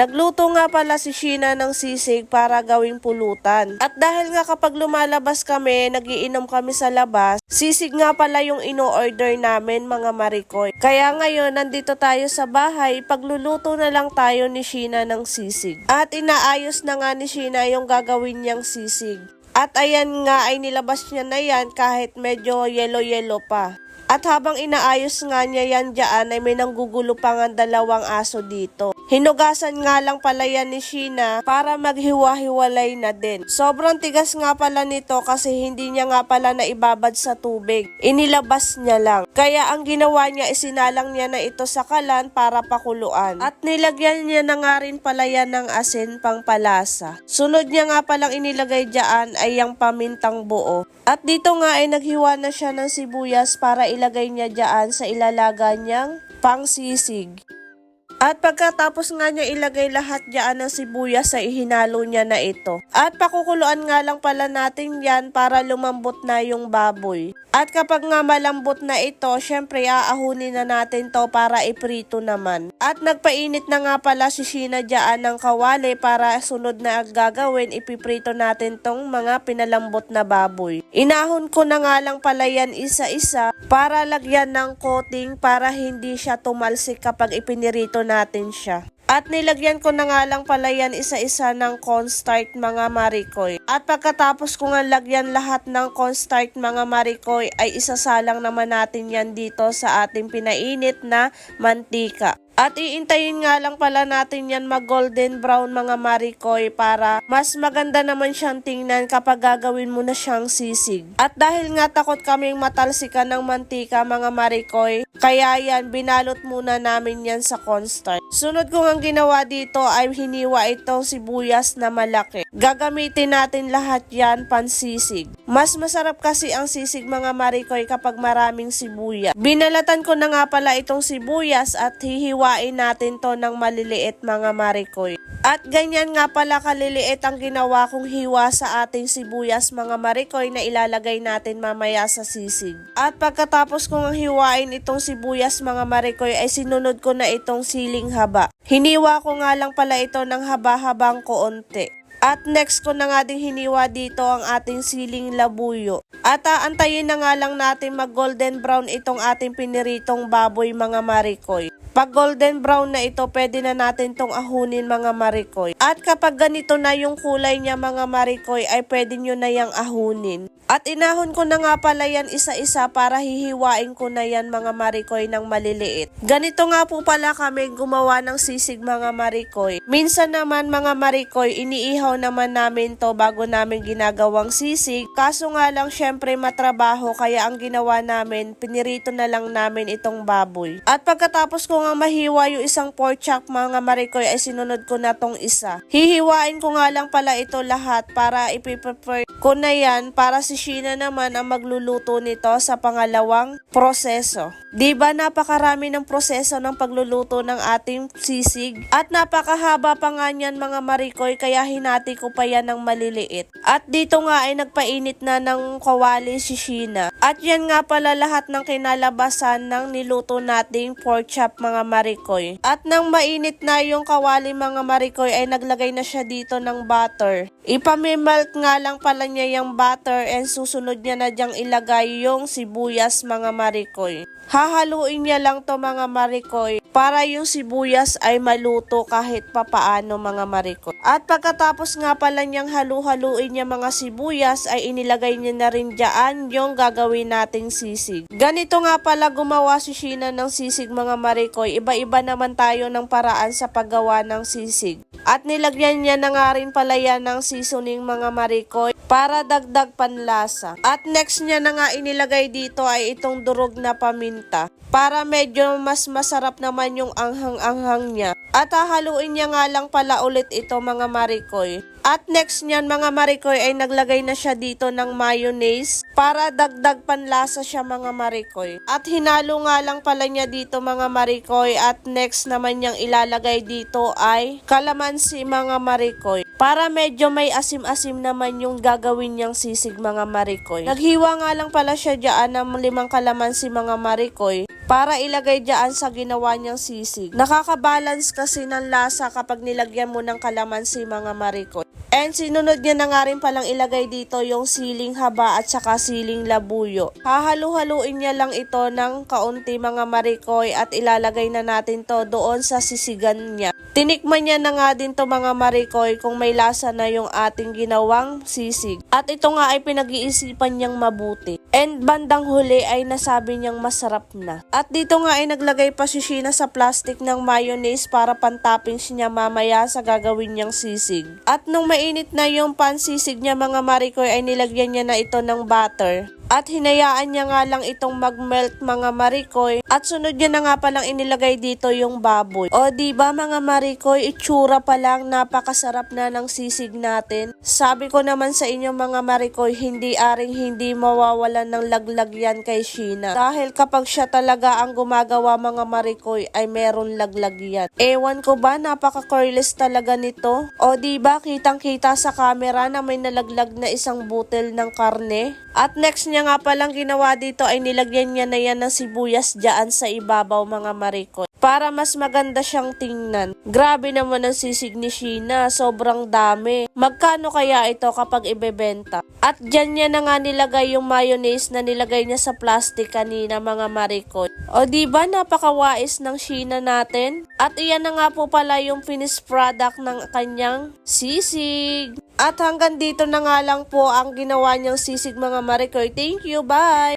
Nagluto nga pala si Sheena ng sisig para gawing pulutan. At dahil nga kapag lumalabas kami, nagiinom kami sa labas, sisig nga pala yung ino-order namin mga marikoy. Kaya ngayon, nandito tayo sa bahay, pagluluto na lang tayo ni Sheena ng sisig. At inaayos na nga ni Sheena yung gagawin niyang sisig. At ayan nga ay nilabas niya na yan kahit medyo yellow-yellow pa. At habang inaayos nga niya yan dyan ay may nanggugulo pa nga dalawang aso dito. Hinugasan nga lang pala yan ni Sheena para maghiwa-hiwalay na din. Sobrang tigas nga pala nito kasi hindi niya nga pala naibabad sa tubig. Inilabas niya lang. Kaya ang ginawa niya isinalang niya na ito sa kalan para pakuluan. At nilagyan niya na nga rin pala yan ng asin pang palasa. Sunod niya nga palang inilagay dyan ay yung pamintang buo. At dito nga ay naghiwa na siya ng sibuyas para ilagay niya dyan sa ilalaga niyang pangsisig. At pagkatapos nga niya ilagay lahat dyan ng sibuyas sa ihinalo niya na ito. At pakukuluan nga lang pala natin yan para lumambot na yung baboy. At kapag nga malambot na ito, syempre aahunin na natin to para iprito naman. At nagpainit na nga pala si Sheena dyan ng kawali para sunod na gagawin, ipiprito natin tong mga pinalambot na baboy. Inahon ko na nga lang pala yan isa-isa para lagyan ng coating para hindi siya tumalsik kapag ipinirito natin siya. At nilagyan ko na nga lang pala yan isa-isa ng cornstarch mga marikoy. At pagkatapos ko nga lagyan lahat ng cornstarch mga marikoy ay isasalang naman natin yan dito sa ating pinainit na mantika. At iintayin nga lang pala natin yan mag golden brown mga marikoy para mas maganda naman siyang tingnan kapag gagawin mo na siyang sisig. At dahil nga takot kaming matalsikan ng mantika mga marikoy, kaya yan binalot muna namin yan sa cornstarch. Sunod ko ang ginawa dito ay hiniwa itong sibuyas na malaki. Gagamitin natin lahat yan pansisig. Mas masarap kasi ang sisig mga marikoy kapag maraming sibuyas. Binalatan ko na nga pala itong sibuyas at hihiwain natin to ng maliliit mga marikoy. At ganyan nga pala kaliliit ang ginawa kong hiwa sa ating sibuyas mga marikoy na ilalagay natin mamaya sa sisig. At pagkatapos kong hiwain itong sibuyas mga marikoy ay sinunod ko na itong siling haba. Hiniwa ko nga lang pala ito ng haba-habang koonti. At next ko na nga ding hiniwa dito ang ating siling labuyo. At aantayin na nga lang natin mag golden brown itong ating piniritong baboy mga marikoy. Pag golden brown na ito, pwede na natin tong ahunin mga marikoy. At kapag ganito na yung kulay niya mga marikoy, ay pwede nyo na yang ahunin. At inahon ko na nga pala yan isa-isa para hihiwain ko na yan mga marikoy ng maliliit. Ganito nga po pala kami gumawa ng sisig mga marikoy. Minsan naman mga marikoy, iniihaw naman namin to bago namin ginagawang sisig. Kaso nga lang syempre matrabaho kaya ang ginawa namin, pinirito na lang namin itong baboy. At pagkatapos ko nga mahiwa yung isang pork chop mga marikoy ay sinunod ko na tong isa. Hihiwain ko nga lang pala ito lahat para ipiprepare ko na yan para si Sheena naman ang magluluto nito sa pangalawang proseso. Di ba napakarami ng proseso ng pagluluto ng ating sisig? At napakahaba pa nga niyan mga marikoy kaya hinati ko pa yan ng maliliit. At dito nga ay nagpainit na ng kawali si Sheena. At yan nga pala lahat ng kinalabasan ng niluto nating pork chop mga marikoy. At nang mainit na yung kawali mga marikoy ay naglagay na siya dito ng butter. Ipamimelt nga lang pala niya yung butter and susunod niya na diyang ilagay yung sibuyas mga marikoy. Hahaluin niya lang to mga marikoy para yung sibuyas ay maluto kahit papaano mga marikoy. At pagkatapos nga pala niyang halu-haluin niya mga sibuyas ay inilagay niya na rin dyan yung gagawin nating sisig. Ganito nga pala gumawa si Sheena ng sisig mga marikoy. Iba-iba naman tayo ng paraan sa paggawa ng sisig. At nilagyan niya na nga rin pala yan ng seasoning mga marikoy para dagdag panlasa. At next niya na nga inilagay dito ay itong durog na paminta para medyo mas masarap naman yung anghang-anghang niya. At hahaluin niya nga lang pala ulit ito mga marikoy. At next niyan mga marikoy ay naglagay na siya dito ng mayonnaise para dagdag panlasa siya mga marikoy. At hinalo nga lang pala niya dito mga marikoy at next naman niyang ilalagay dito ay kalamansi mga marikoy. Para medyo may asim-asim naman yung gagawin niyang sisig mga marikoy. Naghiwa nga lang pala siya dyan ng limang kalamansi mga marikoy para ilagay dyan sa ginawa niyang sisig. Nakakabalance kasi ng lasa kapag nilagyan mo ng kalamansi mga marikoy. And sinunod niya na nga rin palang ilagay dito yung siling haba at saka siling labuyo. Hahalu-haluin niya lang ito ng kaunti mga marikoy at ilalagay na natin to doon sa sisigan niya. Tinikman niya na nga din to mga marikoy kung may lasa na yung ating ginawang sisig. At ito nga ay pinag-iisipan niyang mabuti. And bandang huli ay nasabi niyang masarap na. At dito nga ay naglagay pa si Sheena sa plastic ng mayonnaise para pantoppings niya mamaya sa gagawin niyang sisig. At nung mainit na yung pansisig niya mga marikoy ay nilagyan niya na ito ng butter. At hinayaan niya nga lang itong mag-melt mga marikoy. At sunod niya na nga palang inilagay dito yung baboy. O ba mga marikoy, itsura pa lang napakasarap na ng sisig natin. Sabi ko naman sa inyo mga marikoy, hindi aring hindi mawawalan ng laglag yan kay Sheena. Dahil kapag siya talaga ang gumagawa mga marikoy ay meron laglag yan. Ewan ko ba, napaka-careless talaga nito. O ba kitang kita sa camera na may nalaglag na isang butel ng karne? At next niya nga palang ginawa dito ay nilagyan niya na yan ng sibuyas dyan sa ibabaw mga marikoy. Para mas maganda siyang tingnan. Grabe naman ang sisig ni Sheena, sobrang dami. Magkano kaya ito kapag ibebenta? At dyan niya na nga nilagay yung mayonnaise na nilagay niya sa plastic kanina mga marikoy. O di ba napakawais ng Sheena natin? At iyan na nga po pala yung finished product ng kanyang sisig. At hanggang dito na nga lang po ang ginawa niyang sisig mga marikoy. Thank you, bye!